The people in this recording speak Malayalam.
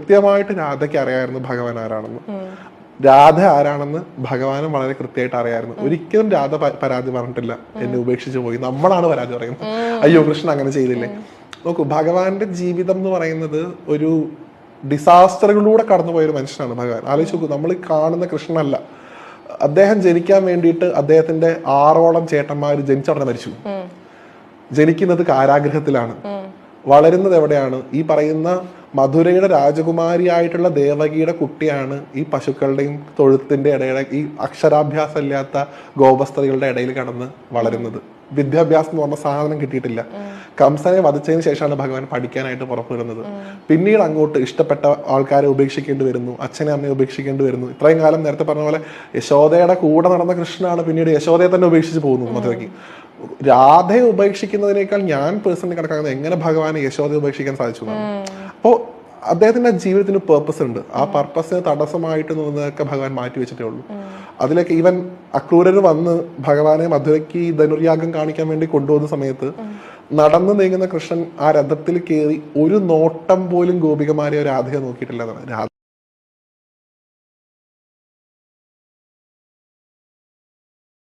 കൃത്യമായിട്ട് രാധയ്ക്ക് അറിയായിരുന്നു ഭഗവാൻ ആരാണെന്ന്. രാധ ആരാണെന്ന് ഭഗവാനും വളരെ കൃത്യമായിട്ട് അറിയായിരുന്നു. ഒരിക്കലും രാധ പരാതി പറഞ്ഞിട്ടില്ല. എന്നെ ഉപേക്ഷിച്ചു പോയി. നമ്മളാണ് പരാതി പറയുന്നത്. അയ്യോ കൃഷ്ണൻ അങ്ങനെ ചെയ്തില്ലേ? നോക്കൂ ഭഗവാന്റെ ജീവിതം എന്ന് പറയുന്നത് ഒരു ഡിസാസ്റ്ററുകളിലൂടെ കടന്നുപോയ ഒരു മനുഷ്യനാണ് ഭഗവാൻ. ആലോചിച്ച് നോക്കൂ നമ്മൾ കാണുന്ന കൃഷ്ണനല്ല. അദ്ദേഹം ജനിക്കാൻ വേണ്ടിയിട്ട് അദ്ദേഹത്തിന്റെ ആറോളം ചേട്ടന്മാർ ജനിച്ചവിടെ മരിച്ചു. ജനിക്കുന്നത് കാരാഗ്രഹത്തിലാണ് വളരുന്നത് എവിടെയാണ്? ഈ പറയുന്ന മധുരയുടെ രാജകുമാരിയായിട്ടുള്ള ദേവകിയുടെ കുട്ടിയാണ് ഈ പശുക്കളുടെയും തൊഴുത്തിന്റെ ഇടയിലെ ഈ അക്ഷരാഭ്യാസം ഇല്ലാത്ത ഗോപസ്ത്രീകളുടെ ഇടയിൽ കടന്ന് വളരുന്നത്. വിദ്യാഭ്യാസം എന്ന് പറഞ്ഞ സാധനം കിട്ടിയിട്ടില്ല. കംസനെ വധിച്ചതിന് ശേഷമാണ് ഭഗവാൻ പഠിക്കാനായിട്ട് പുറത്തു വരുന്നത്. പിന്നീട് അങ്ങോട്ട് ഇഷ്ടപ്പെട്ട ആൾക്കാരെ ഉപേക്ഷിക്കേണ്ടി വരുന്നു അച്ഛനെ അമ്മയെ ഉപേക്ഷിക്കേണ്ടി വരുന്നു. ഇത്രയും കാലം നേരത്തെ പറഞ്ഞ പോലെ യശോദയുടെ കൂടെ നടന്ന കൃഷ്ണനാണ് പിന്നീട് യശോദയെ തന്നെ ഉപേക്ഷിച്ച് പോകുന്നു മധുരയ്ക്ക്. രാധയെ ഉപേക്ഷിക്കുന്നതിനേക്കാൾ ഞാൻ പേഴ്സണലി കണക്കാക്കുന്നത് എങ്ങനെ ഭഗവാനെ യശോദയെ ഉപേക്ഷിക്കാൻ സാധിച്ചു എന്നാണ്. അപ്പോ അദ്ദേഹത്തിന്റെ ജീവിതത്തിന് പേർപ്പസ് ഉണ്ട്. ആ പർപ്പസിന് തടസ്സമായിട്ട് നിന്നതൊക്കെ ഭഗവാൻ മാറ്റി വെച്ചിട്ടേ ഉള്ളൂ. അതിലേക്ക് ഈവൻ അക്രൂരർ വന്ന് ഭഗവാനെ മധുരയ്ക്ക് ധനുര്യാഗം കാണിക്കാൻ വേണ്ടി കൊണ്ടുപോകുന്ന സമയത്ത് നടന്നു നീങ്ങുന്ന കൃഷ്ണൻ ആ രഥത്തിൽ കയറി ഒരു നോട്ടം പോലും ഗോപികമാരെ രാധയെ നോക്കിയിട്ടില്ല